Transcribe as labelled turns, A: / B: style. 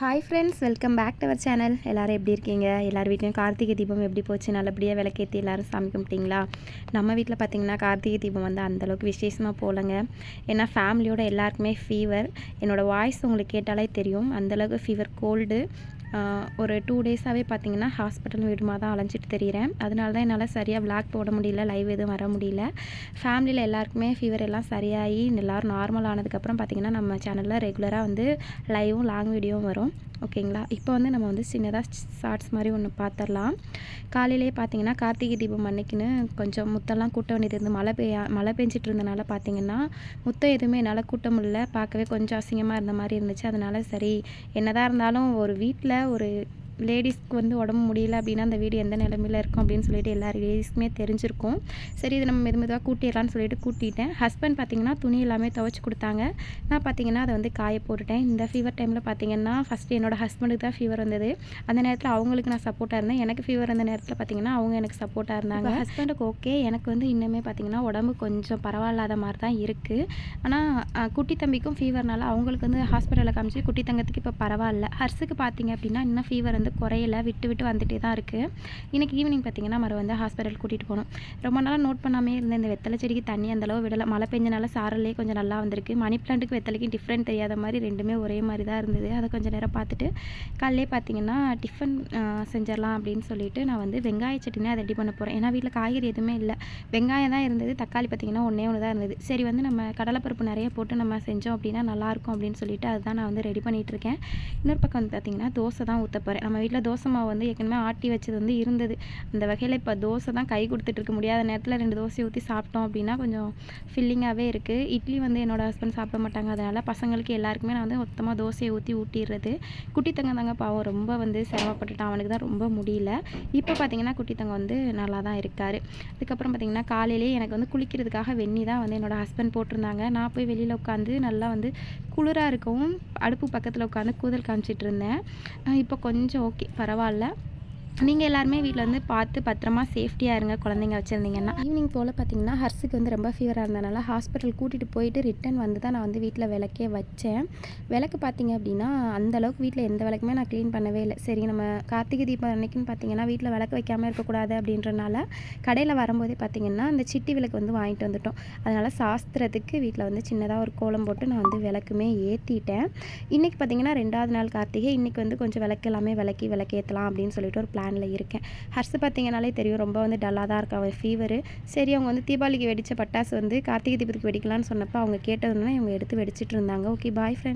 A: Hi friends welcome back to our channel எல்லோரும் எப்படி இருக்கீங்க? எல்லார் வீட்லையும் கார்த்திகை தீபம் எப்படி போச்சு? நல்லபடியாக விளக்கேற்றி எல்லோரும் சாமி கும்பிட்டிங்களா? நம்ம வீட்டில் பார்த்திங்கன்னா கார்த்திகை தீபம் வந்து அந்தளவுக்கு விசேஷமாக போகலங்க ஏன்னா ஃபேமிலியோட எல்லாருக்குமே ஃபீவர் என்னோடய வாய்ஸ் உங்களுக்கு கேட்டாலே தெரியும். அந்தளவுக்கு ஃபீவர் கோல்டு ஒரு டூ டேஸாகவே பார்த்தீங்கன்னா ஹாஸ்பிட்டல் வீடுமாக தான் அலைஞ்சிட்டு தெரிகிறேன் அதனால தான் என்னால் சரியாக விளாக் போட முடியல லைவ் எதுவும் வர முடியல. ஃபேமிலியில் எல்லாருக்குமே ஃபீவர் எல்லாம் சரியாகி எல்லோரும் நார்மல் ஆனதுக்கப்புறம் பார்த்திங்கன்னா நம்ம சேனலில் ரெகுலராக வந்து லைவும் லாங் வீடியோவும் வரும். ஓகேங்களா இப்போ வந்து நம்ம வந்து சின்னதாக ஷார்ட்ஸ் மாதிரி ஒன்று பார்த்துடலாம் காலையிலே பார்த்தீங்கன்னா கார்த்திகை தீபம் அன்னைக்குன்னு கொஞ்சம் முத்தெல்லாம் கூட்ட வேண்டியது இருந்து மழை பெய்யா மழை பெஞ்சிட்டு இருந்தனால பார்த்தீங்கன்னா முத்தம் எதுவுமே என்னால் கூட்ட முடியல பார்க்கவே கொஞ்சம் அசிங்கமாக இருந்த மாதிரி இருந்துச்சு. அதனால் சரி என்னதான் இருந்தாலும் ஒரு வீட்டில் ஒரு லேடிஸ்க்கு வந்து உடம்பு முடியல அப்படின்னா அந்த வீடு எந்த நிலமையில் இருக்கும் அப்படின்னு சொல்லிட்டு எல்லா லேடிஸ்க்குமே தெரிஞ்சிருக்கும். சரி இது நம்ம மெது மெதுவாக கூட்டிடலான்னு சொல்லிட்டு கூட்டிட்டேன். ஹஸ்பண்ட் பார்த்திங்கன்னா துணி எல்லாமே துவைச்சி கொடுத்தாங்க. நான் பார்த்திங்கன்னா அதை வந்து காய போட்டுட்டேன். இந்த ஃபீவர் டைமில் பார்த்திங்கன்னா ஃபஸ்ட்டு என்னோடய ஹஸ்பண்டுக்கு தான் ஃபீவர் வந்தது அந்த நேரத்தில் அவங்களுக்கு நான் சப்போர்ட்டாக இருந்தேன். எனக்கு ஃபீவர் இருந்த நேரத்தில் பார்த்திங்கன்னா அவங்க எனக்கு சப்போர்ட்டாக இருந்தாங்க. ஹஸ்பண்டுக்கு ஓகே எனக்கு வந்து இன்னுமே பார்த்திங்கன்னா உடம்பு கொஞ்சம் பரவாயில்லாத மாதிரி தான் இருக்குது ஆனால் குட்டி தம்பிக்கும் ஃபீவர்னால அவங்களுக்கு வந்து ஹாஸ்பிட்டலில் காமிச்சு குட்டி தங்கத்துக்கு இப்போ பரவாயில்ல. ஹர்ஸுக்கு பார்த்திங்க அப்படின்னா இன்னும் ஃபீவர் வந்து வந்து குறையலை விட்டு விட்டு வந்துகிட்டே தான் இருக்குது இன்றைக்கி ஈவினிங் பார்த்திங்கன்னா மறு வந்து ஹாஸ்பிட்டல் கூட்டிகிட்டு போகணும் ரொம்ப நாளாக நோட் பண்ணாமே இருந்த இந்த வெத்தலை செடிக்கு தண்ணி அந்தளவு விடலை. மழை பெஞ்சனால சாரலே கொஞ்சம் நல்லா வந்திருக்கு. மணி பிளான்ட்டுக்கு வெத்தலைக்கும் டிஃப்ரெண்ட் தெரியாத மாதிரி ரெண்டுமே ஒரே மாதிரி தான் இருந்தது. அதை கொஞ்சம் நேரம் பார்த்துட்டு காலையிலே பார்த்திங்கன்னா டிஃபன் செஞ்சிடலாம் அப்படின்னு சொல்லிட்டு நான் வந்து வெங்காய சட்னி அதை ரெடி பண்ண போகிறேன் ஏன்னா வீட்டில் காய்கறி எதுவுமே இல்லை. வெங்காயம் தான் இருந்தது. தக்காளி பார்த்திங்கன்னா ஒன்றே ஒன்று தான் இருந்தது. சரி வந்து நம்ம கடலைப்பருப்பு நிறைய போட்டு நம்ம செஞ்சோம் அப்படின்னா நல்லாயிருக்கும் அப்படின்னு சொல்லிட்டு அதுதான் நான் வந்து ரெடி பண்ணிகிட்ருக்கேன் இன்னொரு பக்கம் வந்து பார்த்திங்கன்னா தோசை தான் ஊற்ற போகிறேன் நம்ம வீட்டில் தோசை மாவு வந்து ஏற்கனவே ஆட்டி வச்சது வந்து இருந்தது. அந்த வகையில் இப்போ தோசை தான் கை கொடுத்துட்டு இருக்க முடியாத. நேரத்தில் ரெண்டு தோசை ஊற்றி சாப்பிட்டோம் அப்படின்னா கொஞ்சம் ஃபில்லிங்காகவே இருக்குது இட்லி வந்து என்னோடய ஹஸ்பண்ட் சாப்பிட மாட்டாங்க. அதனால் பசங்களுக்கு எல்லாருக்குமே நான் வந்து மொத்தமாக தோசையை ஊற்றி ஊட்டிடுறது. குட்டி தங்க தாங்க பாவம். ரொம்ப வந்து சிரமப்பட்டுட்டான். அவனுக்கு தான் ரொம்ப முடியல. இப்போ பார்த்தீங்கன்னா குட்டி தங்க வந்து நல்லா தான் இருக்கார். அதுக்கப்புறம் பார்த்திங்கன்னா காலையிலேயே எனக்கு வந்து குளிக்கிறதுக்காக வெந்நி தான் வந்து என்னோடய ஹஸ்பண்ட் போட்டிருந்தாங்க. நான் போய் வெளியில் உட்காந்து நல்லா வந்து குளிராக இருக்கவும் அடுப்பு பக்கத்தில் உட்காந்து கூதல் காமிச்சிட்டு இருந்தேன். இப்போ கொஞ்சம் ஓகே பரவாயில்ல நீங்கள் எல்லாருமே வீட்டில் வந்து பார்த்து பத்திரமா சேஃப்டியாக இருங்க குழந்தைங்க வச்சுருந்தீங்கன்னா. ஈவினிங் போல் பார்த்தீங்கன்னா ஹர்ஸுக்கு வந்து ரொம்ப ஃபீவராக இருந்தனால ஹாஸ்பிட்டல் கூட்டிகிட்டு போயிட்டு ரிட்டன் வந்து தான் நான் வந்து வீட்டில் விளக்கே வச்சேன். விளக்கு பார்த்தீங்க அப்படின்னா அந்தளவுக்கு வீட்டில் எந்த விளக்குமே நான் க்ளீன் பண்ணவே இல்லை. சரி நம்ம கார்த்திகை தீபம் அன்னைக்குன்னு பார்த்தீங்கன்னா வீட்டில் விளக்கு வைக்காமல் இருக்கக்கூடாது அப்படின்றனால கடையில் வரும்போதே பார்த்தீங்கன்னா அந்த சிட்டி விளக்கு வந்து வாங்கிட்டு வந்துட்டோம். அதனால் சாஸ்திரத்துக்கு வீட்டில் வந்து சின்னதாக ஒரு கோலம் போட்டு நான் வந்து விளக்குமே ஏற்றிட்டேன் இன்றைக்கி பார்த்தீங்கன்னா ரெண்டாவது நாள் கார்த்திகை. இன்றைக்கி வந்து கொஞ்சம் விளக்கு எல்லாமே விளக்கி விளக்கேற்றலாம் அப்படின்னு சொல்லிட்டு ஒரு பிளான் பிளானில் இருக்கேன். ஹர்ஸ் பார்த்தீங்கனாலே தெரியும் ரொம்ப வந்து டல்லாக தான் இருக்கா. அவர் ஃபீவர் சரி அவங்க வந்து தீபாவளிக்கு வெடித்த பட்டாசு வந்து கார்த்திகை தீபத்துக்கு வெடிக்கலான்னு சொன்னப்போ அவங்க கேட்டதுன்னா இவங்க எடுத்து வெடிச்சிட்டு இருந்தாங்க. Okay bye friend